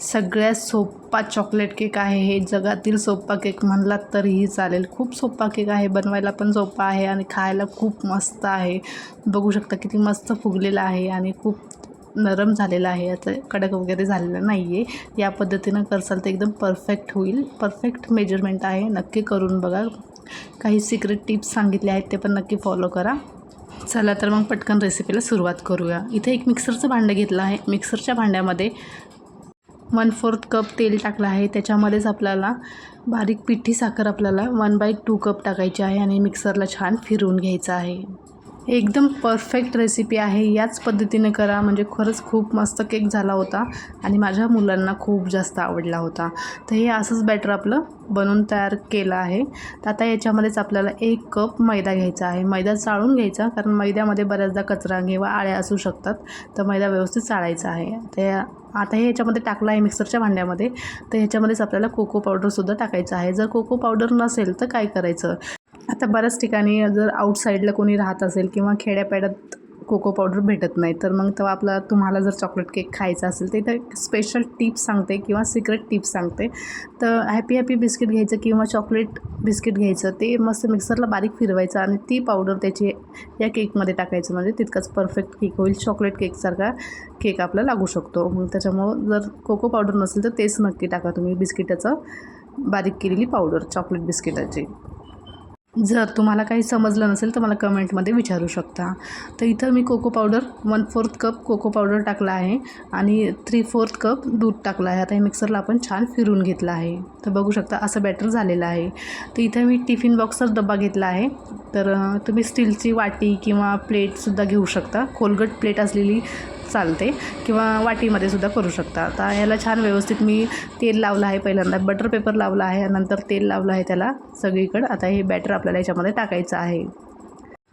सगळ्यात सोपा chocolate cake आहे. हे जगातील सोपा केक म्हणलात तरीही चालेल. खूप सोपा केक आहे. बनवायला पण सोपा आहे आणि खायला खूप मस्त आहे. बघू शकता किती मस्त फुगलेला आहे आणि खूप नरम झालेला आहे. याचं कडक वगैरे झालेलं नाही आहे या पद्धतीनं करसाल तर एकदम परफेक्ट होईल. परफेक्ट मेजरमेंट आहे. नक्की करून बघा. काही सिक्रेट टिप्स सांगितले आहेत ते पण नक्की फॉलो करा. चला तर मग पटकन रेसिपीला सुरुवात करूया. इथे एक मिक्सरचं भांडं घेतलं आहे. मिक्सरच्या भांड्यामध्ये वन फोर्थ कप तेल टाकलं आहे. त्याच्यामध्येच आपल्याला बारीक पिठी साखर आपल्याला वन बाय टू कप टाकायची आहे आणि मिक्सरला छान फिरवून घ्यायचं आहे. एकदम परफेक्ट रेसिपी आहे. याच पद्धतीने करा. म्हणजे खरंच खूप मस्त केक झाला होता आणि माझ्या मुलांना खूप जास्त आवडला होता. तर हे असंच बॅटर आपलं बनवून तयार केलं आहे. तर आता याच्यामध्येच आपल्याला एक कप मैदा घ्यायचा आहे. मैदा चाळून घ्यायचा कारण मैद्यामध्ये बऱ्याचदा कचरा किंवा आळ्या असू शकतात. तर मैदा व्यवस्थित चाळायचा आहे. तर आता हे ह्याच्यामध्ये टाकलं आहे मिक्सरच्या भांड्यामध्ये. तर ह्याच्यामध्येच आपल्याला कोको पावडरसुद्धा टाकायचं आहे. जर कोको पावडर नसेल तर काय करायचं? आता बऱ्याच ठिकाणी जर आउटसाईडला कोणी राहत असेल किंवा खेड्यापाड्यात कोको पावडर भेटत नाही तर मग तेव्हा आपला तुम्हाला जर चॉकलेट केक खायचा असेल तर इथं स्पेशल टिप्स सांगते किंवा सिक्रेट टिप्स सांगते. तर हॅपी हॅपी बिस्किट घ्यायचं किंवा चॉकलेट बिस्किट घ्यायचं ते मस्त मिक्सरला बारीक फिरवायचं आणि ती पावडर त्याची या केकमध्ये टाकायचं. म्हणजे तितकंच परफेक्ट केक होईल. चॉकलेट केकसारखा केक आपला लागू शकतो. मग त्याच्यामुळं जर कोको पावडर नसेल तर तेच नक्की टाका तुम्ही बिस्किटाचं बारीक केलेली पावडर चॉकलेट बिस्किटाची जर तुम्हाला काही समजलं नसेल तर मला कमेंटमध्ये विचारू शकता. तर इथं मी cocoa powder one fourth cup cocoa powder टाकला आहे आणि थ्री फोर्थ कप दूध टाकलं आहे. आता हे मिक्सरला आपण छान फिरून घेतलं आहे. तर बघू शकता असं बॅटर झालेलं आहे. तर इथं मी टिफिन बॉक्सचा डबा घेतला आहे. तर तुम्ही स्टीलची वाटी किंवा प्लेटसुद्धा घेऊ शकता. खोलगट प्लेट असलेली चालते किंवा वाटीमध्ये सुद्धा करू शकता. आता याला छान व्यवस्थित मी तेल लावलं आहे पहिल्यांदा. बटर पेपर लावला आहे नंतर तेल लावलं आहे त्याला सगळीकडं. आता हे बॅटर आपल्याला याच्यामध्ये टाकायचं आहे.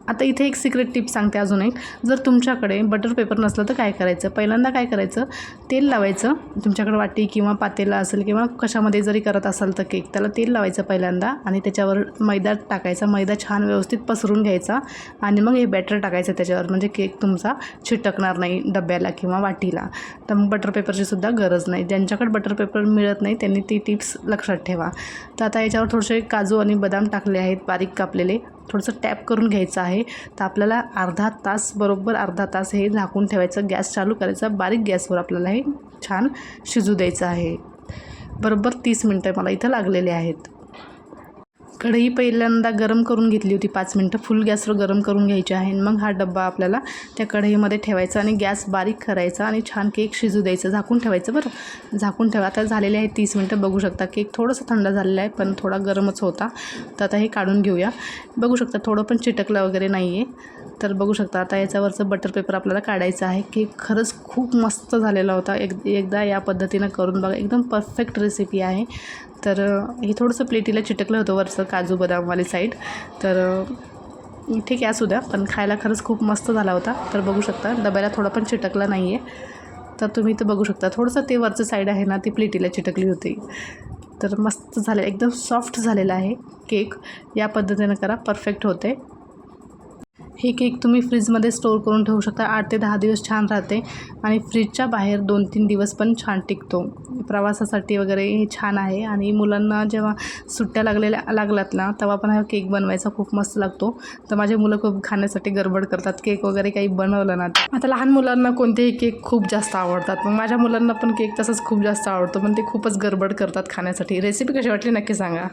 आता इथे एक सिक्रेट टिप सांगते अजून एक. जर तुमच्याकडे बटर पेपर नसलं तर काय करायचं? पहिल्यांदा काय करायचं? तेल लावायचं. तुमच्याकडे वाटी किंवा पातेला असेल किंवा कशामध्ये जरी करत असाल तर केक त्याला तेल लावायचं पहिल्यांदा आणि त्याच्यावर मैदा टाकायचा. मैदा छान व्यवस्थित पसरून घ्यायचा आणि मग हे बॅटर टाकायचं त्याच्यावर. म्हणजे केक तुमचा छिटकणार नाही डब्याला किंवा वाटीला. तर मग बटर पेपरची सुद्धा गरज नाही. ज्यांच्याकडे बटर पेपर मिळत नाही त्यांनी ती टिप्स लक्षात ठेवा. तर आता याच्यावर थोडेसे काजू आणि बदाम टाकले आहेत बारीक कापलेले. थोडंसं टॅप करून घ्यायचं आहे. तर आपल्याला अर्धा तास बरोबर अर्धा तास हे झाकून ठेवायचं. गॅस चालू करायचा. बारीक गॅसवर आपल्याला हे छान शिजू द्यायचं आहे. बरोबर तीस मिनटं मला इथं लागलेले आहेत. कढई पहिल्यांदा गरम करून घेतली होती पाच मिनटं. फुल गॅसवर गरम करून घ्यायची आहे. आणि मग हा डब्बा आपल्याला त्या कढईमध्ये ठेवायचा आणि गॅस बारीक करायचा आणि छान केक शिजू द्यायचं. झाकून ठेवायचं बरं? झाकून ठेवा. आता झालेले आहे तीस मिनटं. बघू शकता केक थोडंसं थंड झालेलं आहे पण थोडा गरमच होता. तर आता हे काढून घेऊया. बघू शकता थोडं पण चिटकलं वगैरे नाही आहे तर बघू शकता आता याच्यावरचं बटर पेपर आपल्याला काढायचं आहे. केक खरंच खूप मस्त झालेला होता. एक एकदा या पद्धतीनं करून बघा. एकदम परफेक्ट रेसिपी आहे. तर हे थोडंसं प्लेटीला चिटकलं होतं वरचं काजू बदामवाली साईड तर ठीक आहे असू द्या पण खायला खरंच खूप मस्त झाला होता. तर बघू शकता डब्याला थोडा पण चिटकला नाही आहे तर तुम्ही इथं बघू शकता थोडंसं ते वरचं साईड आहे ना ती प्लेटीला चिटकली होती. तर मस्त झालं एकदम सॉफ्ट झालेला आहे केक या पद्धतीनं करा परफेक्ट होते. हे केक तुम्ही फ्रीजमध्ये स्टोअर करून ठेवू शकता. आठ ते दहा दिवस छान राहते आणि फ्रीजच्या बाहेर दोन तीन दिवस पण छान टिकतो. प्रवासासाठी वगैरे हे छान आहे आणि मुलांना जेव्हा सुट्ट्या लागलेल्या लागल्यात ना तेव्हा पण हा केक बनवायचा खूप मस्त लागतो. तर माझे मुलं खूप खाण्यासाठी गडबड करतात. केक वगैरे काही बनवलं ना आता लहान मुलांना कोणतेही केक खूप जास्त आवडतात. मग माझ्या मुलांना पण केक तसंच खूप जास्त आवडतो. पण ते खूपच गडबड करतात खाण्यासाठी. रेसिपी कशी वाटली नक्की सांगा.